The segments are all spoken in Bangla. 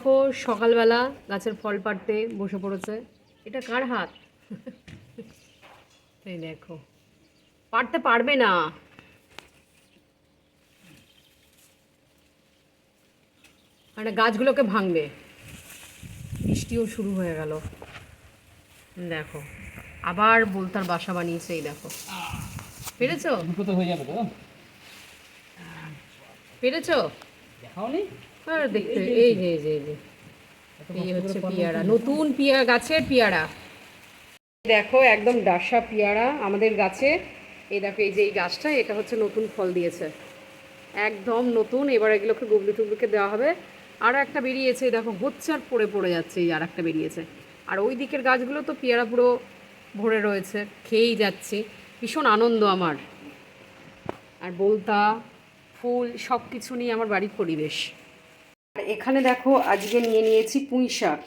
দেখো সকালবেলা গাছের ফল পাড়তে বসে পড়েছে। এটা কার হাত? এই দেখো। পারতে পারবে না। মানে গাছগুলোকে ভাঙবে। বৃষ্টিও শুরু হয়ে গেল। দেখো আবার বলতার বাসা বানিয়েছে এই দেখো। পেরেছ? দুটো তো হয়ে যাবে তো। পেরেছ? দেখাও নি। আর দেখতে এই যে এই যে এই যে এই হচ্ছে পিয়ারা নতুন পিয়ারা গাছের পিয়ারা। দেখো একদম ডাসা পিয়ারা আমাদের গাছে। এই দেখো এই যে এই গাছটা এটা হচ্ছে নতুন ফল দিয়েছে। একদম নতুন এবার এগুলোকে গুবলু টুবলুকে দেওয়া হবে। আর একটা বেরিয়েছে দেখো হচ্ছে আর পড়ে পড়ে যাচ্ছে এই আর একটা বেরিয়েছে। আর ওই দিকের গাছগুলো তো পেয়ারা পুরো ভরে রয়েছে খেয়েই যাচ্ছি। ভীষণ আনন্দ আমার। আর বলতা ফুল সব কিছু নিয়ে আমার বাড়ির পরিবেশ। আর এখানে দেখো, আজকে নিয়ে নিয়েছি পুঁই শাক।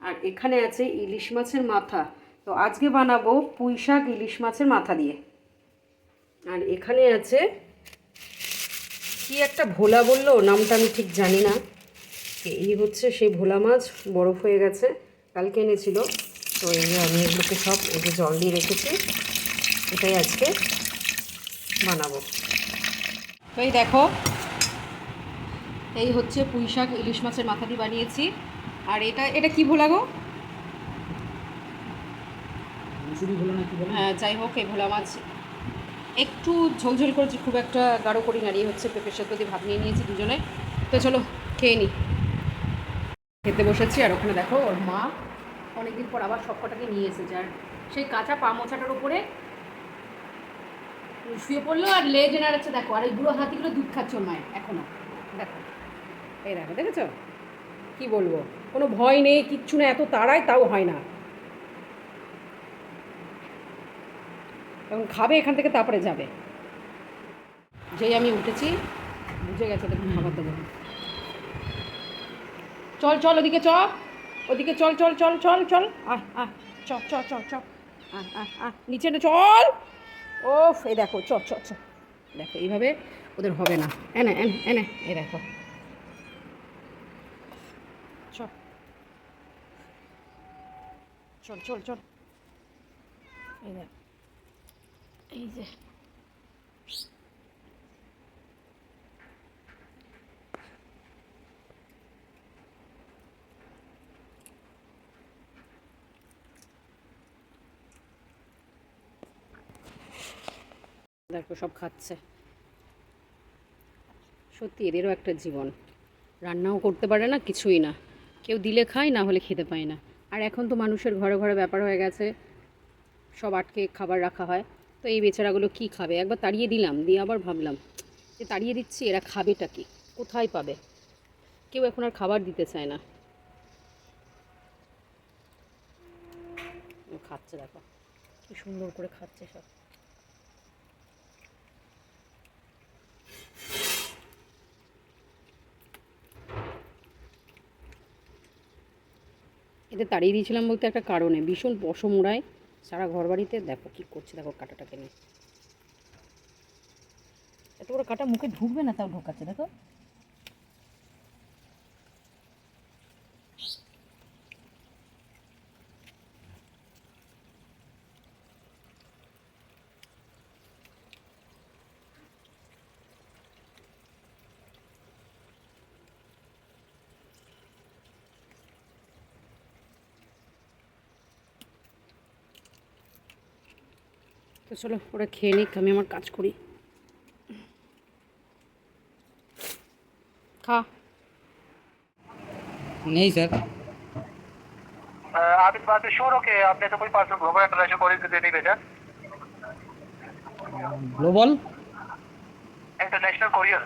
আর এখানে আছে ইলিশ মাছের মাথা। তো আজকে বানাবো পুঁই শাক, ইলিশ মাছের মাথা দিয়ে। আর এখানে আছে, কি একটা ভোলা বলল? নামটা আমি ঠিক জানি না। এই হচ্ছে সেই ভোলা মাছ, বরফ হয়ে গেছে। কালকে এনেছিল। তো এই আমি এগুলোকে সব যে জল দিয়ে রেখেছি। এটাই আজকে বানাবো। তো এই দেখো এই হচ্ছে পুঁই শাক ইলিশ মাছের মাথা দিয়ে বানিয়েছি। আর এটা এটা কি ভোলা গো? হ্যাঁ যাই হোক এই ভোলা মাছ। একটু ঝোলঝোল করেছি খুব একটা গাঢ় করি না এই হচ্ছে পেঁপে সেদ্ধ দিয়ে ভাত নিয়ে নিয়েছি দুজনে। তো চলো খেয়ে নিই খেতে বসেছি আর ওখানে দেখো ওর মা অনেকদিন পর আবার সব কটাকে নিয়ে এসেছে। আর সেই কাঁচা পা মোছাটার উপরে শুয়ে পড়ল আর লেজ নাড়াচ্ছে দেখো আর এই বুড়ো হাতিগুলো দুধ খাচ্ছে ওর মায়ের এখনও দেখো। এই দেখো, দেখেছ? কি বলব? কোনো ভয় নেই, কিচ্ছু না এত তাড়ায় তাও হয় না। এবং খাবে এখান থেকে, তারপরে যাবে। যেই আমি উঠেছি, বুঝে গেছে দেখুন খাবার দেবো। চল চল ওদিকে চ ওদিকে চল চল চল চল চল। আহ আহ, চ চ চ চ। আহ আহ আহ, নিচে চল। ও এই দেখো, চ চ চ। দেখো, এইভাবে ওদের হবে না। এনে এনে এনে, এই দেখো চ চল চল চল। এই দেখ। এই যে। দেখো সব খাচ্ছে। সত্যি এদেরও একটা জীবন। রান্নাও করতে পারে না কিছুই না। কেউ দিলে খায় না হলে খেতে পায় না। আর এখন তো মানুষের ঘরে ঘরে ব্যাপার হয়ে গেছে। সব আটকে খাবার রাখা হয়। তো এই বেচারাগুলো কি খাবে? একবার তাড়িয়ে দিলাম, দিয়ে আবার ভাবলাম, যে তাড়িয়ে দিচ্ছি, এরা খাবেটা কি? কোথায় পাবে? কেউ এখন আর খাবার দিতে চায় না। খাচ্ছে, দেখো। কি সুন্দর করে খাচ্ছে সব। এদের তাড়িয়ে দিয়েছিলাম বলতে একটা কারণে। ভীষণ পশম উড়ায় সারা ঘর বাড়িতে দেখো কি করছে, দেখো কাটাটাকে নিয়ে। এত বড় কাটা মুখে ঢুকবে না, তাও ঢোকাচ্ছে, দেখো। তো চলো ওরা খেয়ে নিক আমি আমার কাজ করি খা नहीं सर अ, आप इस बात से श्योर हो कि आपने तो कोई पार्सल ग्लोबल इंटरनेशनल कॉलेज के लिए नहीं भेजा ग्लोबल इंटरनेशनल कोरियर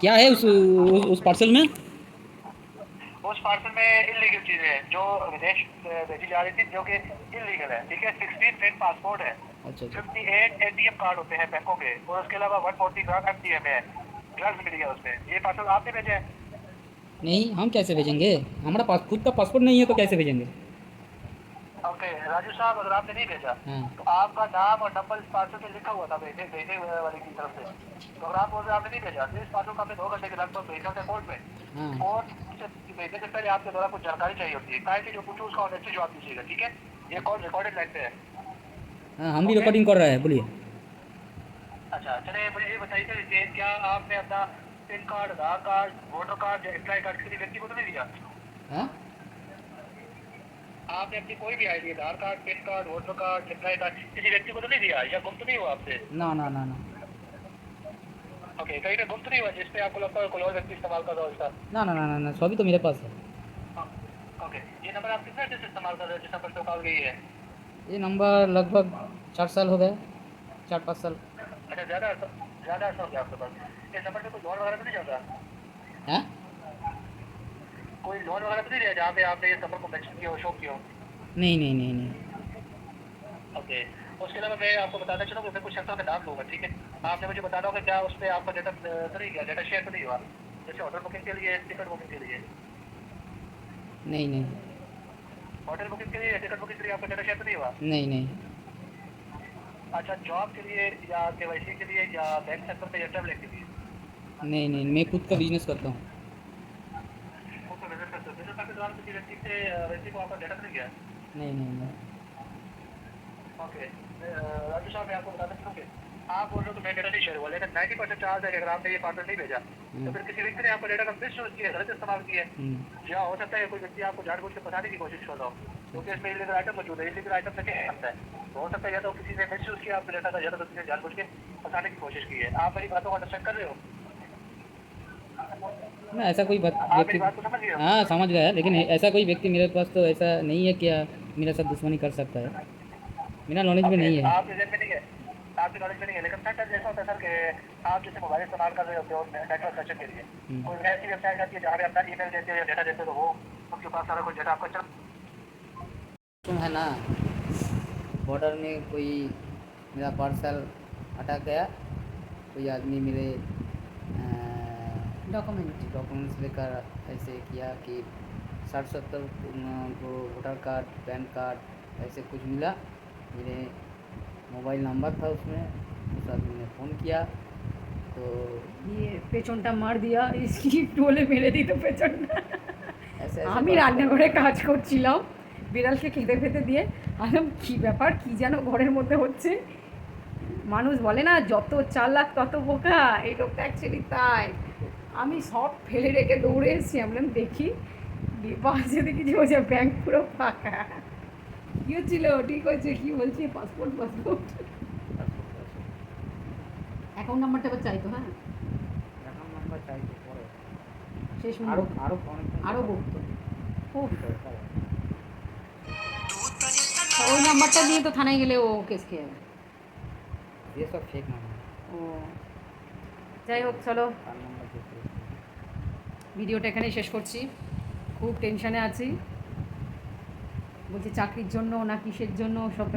क्या है उस उस, उस पार्सल में उस पार्सल में इलीगल चीजें हैं जो विदेश अ, भेजी जा रही थी जो कि इलीगल है ठीक है सिक्सटीन फेक पासपोर्ट है अच्छा फिफ्टी एट एटीएम कार्ड होते हैं बैंकों के और उसके अलावा one forty gram M T M है। ड्रग्स मिल गया उसमें। ये पार्सल आपने भेजे। हैं नहीं हम कैसे भेजेंगे? हमारा पास खुद का पासपोर्ट नहीं है तो कैसे भेजेंगे? ओके राजू साहब अगर आपने नहीं भेजा हाँ। तो आपका नाम और नंबर इस पार्सल में लिखा हुआ था भेजे भेजने वाले की तरफ़ से। तो अगर आप बोल रहे आपने नहीं भेजा तो इस पार्सल को आपने दो घंटे के लगभग भेजा था कोर्ट में। हाँ। कोर्ट आपसे भेजने से पहले आपके द्वारा कुछ जानकारी चाहिए होती है। से जो पूछो उसका ऑनेस्टली जवाब दीजिएगा ठीक है? ये कॉल रिकॉर्डेड लाइन पे है। हाँ हम भी रिकॉर्डिंग कर रहे हैं बोलिए। अच्छा चलिए मुझे ये बताइए कि क्या आपने अपना pan card Aadhaar card voter card या एम्प्लॉय कार्ड किसी व्यक्ति को तो नहीं दिया? हाँ? आपने अपनी कोई भी ID Aadhaar card pan card voter card employ card किसी व्यक्ति को तो नहीं दिया? या गुम तो नहीं हुआ आपसे? ना ना ना ना। ओके कहीं गुम तो नहीं हुआ जिसपे आपको लगता है कोई और व्यक्ति इस्तेमाल कर रहा हो इसका? ना ना ना ना ना सभी तो मेरे पास है। हाँ, ओके ये नंबर आप कितने दिन से इस्तेमाल कर रहे हो जिस नंबर पे कॉल गई है? ये नंबर लगभग चार साल हो गए चार पाँच साल। अच्छा ज़्यादा ज़्यादा हो गया आपके पास? इस नंबर पे कोई लोन वगैरह तो नहीं चल रहा हैं? कोई लोन वगैरह तो नहीं लिया जहाँ पे आपने ये नंबर को मेंशन किया हो शो किया हो? नहीं नहीं नहीं नहीं। ओके उसके अलावा मैं आपको बताना चाहूँगा मैं कुछ शख्सों का नाम लूँगा ठीक है? आपने मुझे बताना होगा क्या उस पर आपका डेटा तो नहीं किया डेटा शेयर तो नहीं हुआ? जैसे होटल बुकिंग के लिए टिकट बुकिंग के लिए। नहीं नहीं। होटल बुकिंग के लिए टिकट बुकिंग के लिए आपका डेटा शेयर तो नहीं हुआ? नहीं नहीं। अच्छा जॉब के लिए या के के लिए या बैंक सेक्टर पे या ट्रैवलिंग के लिए? नहीं नहीं मैं खुद का बिज़नेस करता हूँ। हो। नहीं गया? नहीं नहीं ओके राजू साहब मैं आपको बताना चाहूँगी आप बोल रहे हो तो मैं डेटा नहीं शेयर हुआ लेकिन नाइन्टी परसेंट चार्ज है कि अगर आपने ये पार्सल नहीं भेजा तो फिर किसी व्यक्ति ने आपका डेटा का मिस यूज़ किया गलत इस्तेमाल किया है। हम्म, या हो सकता है कोई व्यक्ति आपको जानबूझ के फंसाने की कोशिश कर रहा हो क्योंकि इसमें इलीगल आइटम मौजूद है इलीगल आइटम से क्या है तो हो सकता है या तो किसी ने मिस यूज़ किया आपके डेटा का या तो किसी ने जानबूझ के फंसाने की कोशिश की है। आप मेरी बातों को अंडरस्टैंड कर रहे हो? मैं ऐसा कोई बात आप व्यक्ति हाँ? समझ गया लेकिन ऐसा कोई व्यक्ति मेरे पास तो ऐसा नहीं है कि मेरे साथ दुश्मनी कर सकता है। मेरा नॉलेज में नहीं है। जेब में नहीं है। में नहीं है लेकिन सर जैसा होता है सर कि आप जैसे मोबाइल इस्तेमाल कर रहे होते हो नेटवर्क के लिए। कोई ऐसी वेबसाइट आती है जहाँ पे अपना ईमेल देते हो या डेटा देते हो तो वो उसके पास सारा कुछ डेटा आपका चल है ना बॉर्डर में कोई मेरा पार्सल अटक गया कोई आदमी मेरे डॉक्यूमेंट डॉक्यूमेंट्स लेकर ऐसे किया कि साठ सत्तर को वोटर कार्ड पैन कार्ड ऐसे कुछ मिला मेरे मोबाइल नंबर था उसमें उस आदमी ने फ़ोन किया तो দিয়ে পেছনটা মার দিয়া স্কিপ বলে মেরে দিত পেছনটা ऐसे ऐसे আমি রান্নাঘরে কাজ করছিলাম বিড়ালকে খেতে ফেতে দিয়ে আলাম কী ব্যাপার কী যেন ঘরের মধ্যে হচ্ছে মানুষ বলে না যত চালাক তত বোকা এই লোকটা অ্যাকচুয়ালি তাই আমি সব ফেলে রেখে দৌড়ে এসেছি আমি বললাম দেখি দিয়ে পাশে দেখি যে ওই যে ব্যাংক পুরো ফাঁকা ইয়ে কি হচ্ছিল ঠিক হয়েছে কি বলছে পাসপোর্ট পাসপোর্ট অ্যাকাউন্ট নাম্বারটা আবার চাইতো হ্যাঁ? অ্যাকাউন্ট নাম্বার চাইতো শেষ আরও আরও আরও বকতো ওই নাম্বারটা নিয়ে তো থানায় গেলে ও কেস খেয়ে যাবে। এসব ফেক নাম্বার ও। যাই হোক চলো। ভিডিওটা এখানেই শেষ করছি। খুব টেনশানে আছি। বলছি চাকরির জন্য না কিসের জন্য সব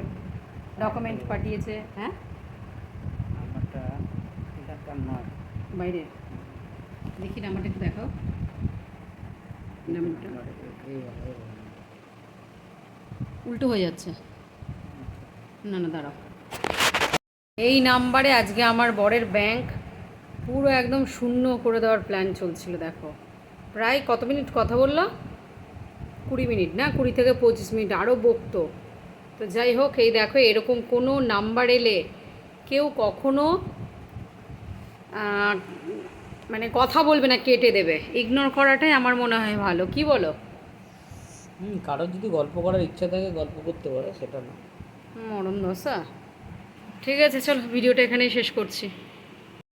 ডকুমেন্ট পাঠিয়েছে হ্যাঁ? নাম্বারটা এখানকার নয়। বাইরে। দেখি নাম্বারটা একটু দেখাও। নাম্বারটা। এই এই উল্টো হয়ে যাচ্ছে। না না দাঁড়াও। এই নাম্বারে আজকে আমার বরের ব্যাংক পুরো একদম শূন্য করে দেওয়ার প্ল্যান চলছিল দেখো। প্রায় কত মিনিট কথা বলল? কুড়ি মিনিট না? কুড়ি থেকে পঁচিশ মিনিট আরও বকতো। তো যাই হোক এই দেখো এরকম কোনো নাম্বার এলে কেউ কখনো মানে কথা বলবে না কেটে দেবে। ইগনোর করাটাই আমার মনে হয় ভালো। কি বলো? হুম কারোর যদি গল্প করার ইচ্ছা থাকে গল্প করতে পারে সেটা না। মরণ দশা। ঠিক আছে চল ভিডিওটা এখানেই শেষ করছি।